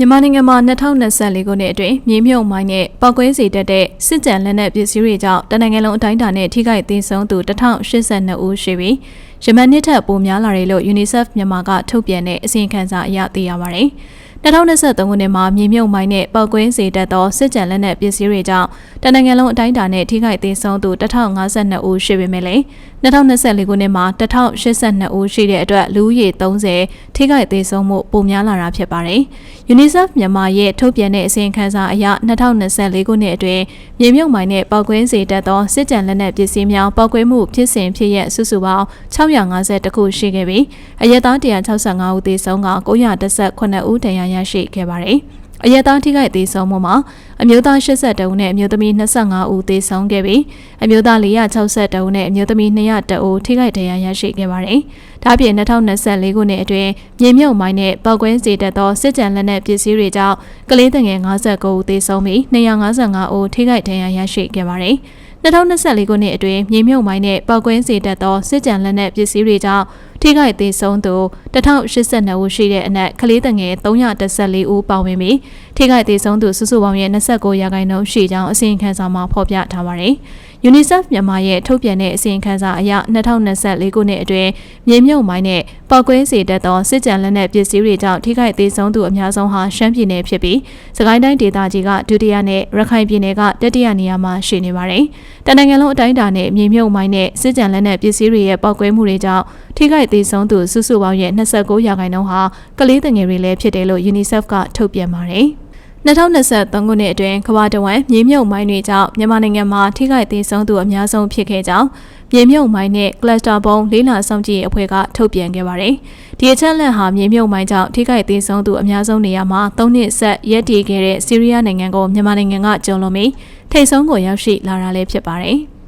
မြန်မာနိုင်ငံမှာ2024ခုနှစ်အတွင်းမြေမြုပ်မိုင်းနဲ့ပောက်ကွဲစေတတ်တဲ့စစ်ကြံလက်နက်ပစ္စည်းတွေကြောင့်တနိုင်ငံလုံးအတိုင်းအတာနဲ့ထိခိုက်သေးဆုံးသူ1082ဦးရှိပြီးယမန်နှစ်ထက်ပိုများလာတယ်လို့ UNICEF မြန်မာကထုတ်ပြန်တဲ့အစီရင်ခံစာအရသိရပါတယ်။2023ခုနှစ်မှာမြေမြုပ်မိုင်းနဲ့ပောက်ကွဲစေတတ်သောစစ်ကြံလက်နက်ပစ္စည်းတွေကြောင့်တနိုင်ငံလုံးအတိုင်းအတာနဲ့ထိခိုက်သေးဆုံးသူ1052ဦးရှိပေမဲ့လည်း2024ခုနှစ်မှာ1082ဦးရှိတဲ့အတွက်လူဦးရေ30 ထိခိုက်သေးဆုံးမှုပိုများလာတာဖြစ်ပါတယ်။ UNICEF မြန်မာရဲ့ထုတ်ပြန်တဲ့အစီရင်ခံစာအရ2024ခုနှစ်အတွင်းမြေမြုပ်မိုင်းနဲ့ပောက်ကွဲစေတတ်သောစစ်ကြံလက်နက်ပစ္စည်းများပောက်ကွဲမှုဖြစ်စဉ်ဖြစ်ရစုစုပေါင်း650ခုရှိခဲ့ပြီးအရက်သား165ဦးသေဆုံးက918ဦးတရားရရှိခဲ့ပါတယ်။အရက်သားထိခိုက်သေဆုံးမှုမှာအမျိုးသား82ဦးနဲ့အမျိုးသမီး25ဦးသေဆုံးခဲ့ပြီးအမျိုးသား462ဦးနဲ့အမျိုးသမီး202ဦးထိခိုက်ဒဏ်ရာရရှိခဲ့ပါတယ်။ ဒါ့အပြင်2024ခုနှစ်အတွင်းမြေမြုပ်မိုင်းနဲ့ပောက်ကွဲစေတတ်သောစစ်ကြံလက်နက်ပစ္စည်းတွေကြောင့်ကလေးငယ်59ဦးသေဆုံးပြီး255ဦးထိခိုက်ဒဏ်ရာရရှိခဲ့ပါတယ်။2024ခုနှစ်အတွင်းမြေမြုပ်မိုင်းနဲ့ပောက်ကွဲစေတတ်သောစစ်ကြံလက်နက်ပစ္စည်းတွေကြောင့် ထိခိုက်သေးဆုံးသူ1082ဦးရှိတဲ့အနက်ကလေးငယ်314ဦးပါဝင်ပြီးထိခိုက်သေးဆုံးသူစုစုပေါင်းရဲ့29ရာခိုင်နှုန်းရှိကြောင်းအစီရင်ခံစာမှာဖော်ပြထားပါတယ်။ UNICEF မြန်မာရဲ့ထုတ်ပြန်တဲ့အစီရင်ခံစာအရ2024ခုနှစ်အတွင်းမြေမြုပ်မိုင်းနဲ့ပောက်ကွဲစေတတ်သောစစ်ကြံလက်နက်ပစ္စည်းတွေကြောင့်ထိခိုက်သေးဆုံးသူအများဆုံးဟာရှမ်းပြည်နယ်ဖြစ်ပြီးစကိုင်းတိုင်းဒေသကြီးကဒုတိယနဲ့ရခိုင်ပြည်နယ်ကတတိယနေရာမှာရှိနေပါတယ်။တနင်္ဂနွေလုံးအတိုင်းအတာနဲ့မြေမြုပ်မိုင်းနဲ့စစ်ကြံလက်နက်ပစ္စည်းတွေရဲ့ပောက်ကွဲမှုတွေကြောင့်ထိခိုက်သေးဆုံးသူစုစုပေါင်းရဲ့29ရာခိုင်နှုန်းဟာကလေးငယ်တွေလည်းဖြစ်တယ်လို့ UNICEF ကထုတ်ပြန်ပါတယ်။2023ခုနှစ်အတွင်းကမ္ဘာတဝန်းမြေမြုပ်မိုင်းတွေကြောင့်မြန်မာနိုင်ငံမှာထိခိုက်သေးဆုံးသူအများဆုံးဖြစ်ခဲ့ကြောင်းမြေမြုပ်မိုင်းနဲ့ cluster ဘုံလေးလာဆောင်ကြည့်အဖွဲ့ကထုတ်ပြန်ခဲ့ပါတယ်။ဒီအချက်လက်ဟာမြေမြုပ်မိုင်းကြောင့်ထိခိုက်သေးဆုံးသူအများဆုံးနေရာမှာ၃နှစ်ဆက်ရက်တည်ခဲ့တဲ့ဆီးရီးယားနိုင်ငံကိုမြန်မာနိုင်ငံကကျုံလွန်ပြီးထိတ်ဆုံးကိုရောက်ရှိလာတာလည်းဖြစ်ပါတယ်။